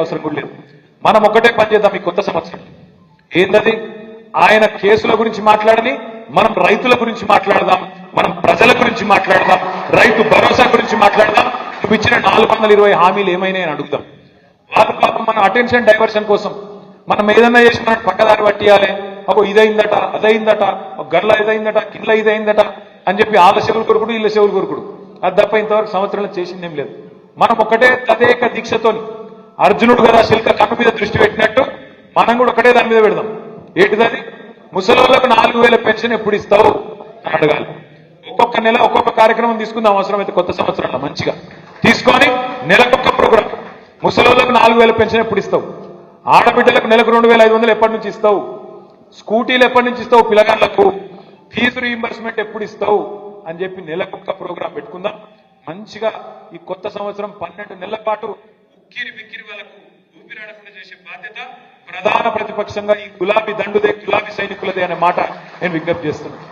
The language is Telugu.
అవసరం కూడా లేదు. మనం ఒకటే పని చేద్దాం ఈ కొత్త సంవత్సరం. ఏంటది ఆయన కేసుల గురించి మాట్లాడని మనం రైతుల గురించి మాట్లాడదాం మనం ప్రజల గురించి మాట్లాడదాం రైతు భరోసా గురించి మాట్లాడదాం. నువ్వు ఇచ్చిన నాలుగు వందల ఇరవై హామీలు ఏమైనాయని అడుగుదాం. వాళ్ళ పాపం మన అటెన్షన్ డైవర్షన్ కోసం. మనం ఏదైనా చేసి మనం పక్కదారి పట్టియాలి. ఒక ఇదైందట అదైందట ఒక గడ్ల ఇదైందట కింద ఇదైందట అని చెప్పి వాళ్ళ చెవులు కొరుకుడు ఇళ్ళ చెవులు కొరుకుడు. అది తప్ప ఇంతవరకు సంవత్సరంలో చేసిందేం లేదు. మనం ఒకటే తదేక దీక్షతోని అర్జునుడు కదా శిల్క కన్ను మీద దృష్టి పెట్టినట్టు మనం కూడా ఒకటే దాని మీద పెడదాం. ఏంటిదది ముసలోళ్ళకు నాలుగు వేల పెన్షన్ ఎప్పుడు ఇస్తావు? అడగాలి. ఒక్కొక్క నెల ఒక్కొక్క కార్యక్రమం తీసుకుందాం అవసరం అయితే కొత్త సంవత్సరంలో మంచిగా. తీసుకొని నెలకొక్క ప్రోగ్రాం ముసలోళ్ళకు నాలుగు వేల పెన్షన్ ఎప్పుడు ఇస్తావు? ఆడబిడ్డలకు నెలకు రెండు వేల ఐదు వందలు ఎప్పటి నుంచి ఇస్తావు? స్కూటీలు ఎప్పటి నుంచి ఇస్తావు పిల్లగాళ్ళకు? ఫీజు రీయింబర్స్మెంట్ ఎప్పుడు ఇస్తావు? అని చెప్పి నెలకొక్క ప్రోగ్రాం పెట్టుకుందాం. మంచిగా ఈ కొత్త సంవత్సరం పన్నెండు నెలల పాటు ఉక్కిరి బిక్కిరి వాళ్ళకు ఊపిరాడకుండా చేసే బాధ్యత ప్రధాన ప్రతిపక్షంగా ఈ గులాబీ దండుదే గులాబీ సైనికులదే అనే మాట నేను విజ్ఞప్తి చేస్తున్నాను.